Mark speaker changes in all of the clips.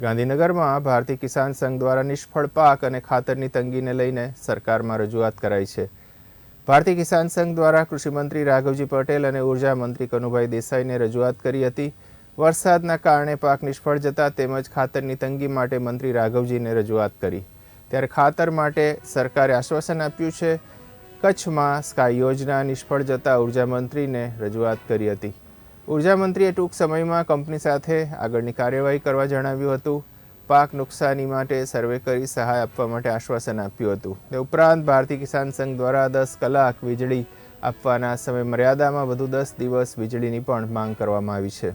Speaker 1: ગાંધીનગરમાં ભારતીય કિસાન સંઘ દ્વારા નિષ્ફળ પાક અને ખાતરની તંગીને લઈને સરકારમાં રજૂઆત કરાઈ છે. ભારતીય કિસાન સંઘ દ્વારા કૃષિમંત્રી રાઘવજી પટેલ અને ઊર્જા મંત્રી કનુભાઈ દેસાઈને રજૂઆત કરી હતી. વરસાદના કારણે પાક નિષ્ફળ જતા તેમજ ખાતરની તંગી માટે મંત્રી રાઘવજીને રજૂઆત કરી. ત્યારે ખાતર માટે સરકારે આશ્વાસન આપ્યું છે. કચ્છમાં સ્કાય યોજના નિષ્ફળ જતા ઊર્જા મંત્રીને રજૂઆત કરી હતી. ઊર્જા મંત્રીએ ટૂંક સમયમાં કંપની સાથે આગળની કાર્યવાહી કરવા જણાવ્યું હતું. પાક નુકસાની માટે સર્વે કરી સહાય આપવા માટે આશ્વાસન આપ્યું હતું. તે ઉપરાંત ભારતીય કિસાન સંઘ દ્વારા દસ કલાક વીજળી આપવાના સમય મર્યાદામાં વધુ દસ દિવસ વીજળીની પણ માંગ કરવામાં આવી છે.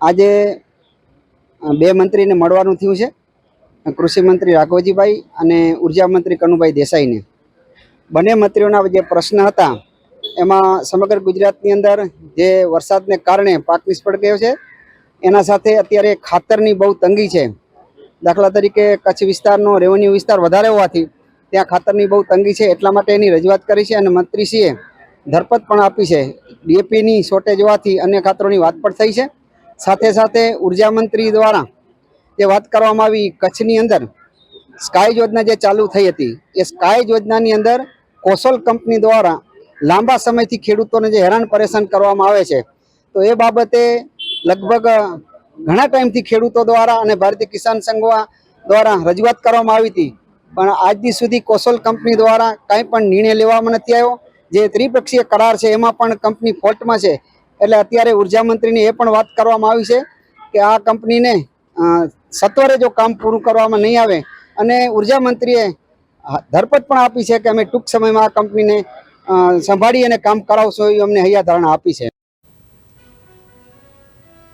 Speaker 2: આજે બે મંત્રીને મળવાનું થયું છે. કૃષિ મંત્રી રાઘવજીભાઈ અને ઊર્જા મંત્રી કનુભાઈ દેસાઈને. બંને મંત્રીઓના જે પ્રશ્ન હતા એમાં સમગ્ર ગુજરાતની અંદર જે વરસાદને કારણે પાક નિષ્ફળ ગયો છે, એના સાથે અત્યારે ખાતરની બહુ તંગી છે. દાખલા તરીકે કચ્છ વિસ્તારનો રેવન્યુ વિસ્તાર વધારે હોવાથી ત્યાં ખાતરની બહુ તંગી છે, એટલા માટે એની રજૂઆત કરી છે અને મંત્રીશ્રીએ ધરપત પણ આપી છે. ડીએપીની શોર્ટેજ હોવાથી અન્ય ખાતરોની વાત પણ થઈ છે. સાથે સાથે ઊર્જા મંત્રી દ્વારા જે વાત કરવામાં આવી કચ્છની અંદર, સ્કાય યોજના જે ચાલુ થઈ હતી, એ સ્કાય યોજનાની અંદર કોસલ કંપની દ્વારા લાંબા સમયથી ખેડૂતોને જે હેરાન પરેશાન કરવામાં આવે છે તો એ બાબતે લગભગ ઘણા ટાઈમથી ખેડૂતો દ્વારા અને ભારતીય કિસાન સંઘ દ્વારા રજૂઆત કરવામાં આવી હતી. પણ આજ સુધી કોસોલ કંપની દ્વારા કાંઈ પણ નિર્ણય લેવામાં નથી આવ્યો. જે ત્રિપક્ષીય કરાર છે એમાં પણ કંપની ફોલ્ટમાં છે. એટલે અત્યારે ઊર્જા મંત્રીને એ પણ વાત કરવામાં આવી છે કે આ કંપનીને સત્વરે જો કામ પૂરું કરવામાં નહીં આવે અને ઊર્જા મંત્રીએ હા, ધરપત પણ આપી છે કે અમે ટૂંક સમયમાં આ કંપનીને સંભાળી અને કામ કરાવશો એ અમને હૈયા ધારણા આપી છે.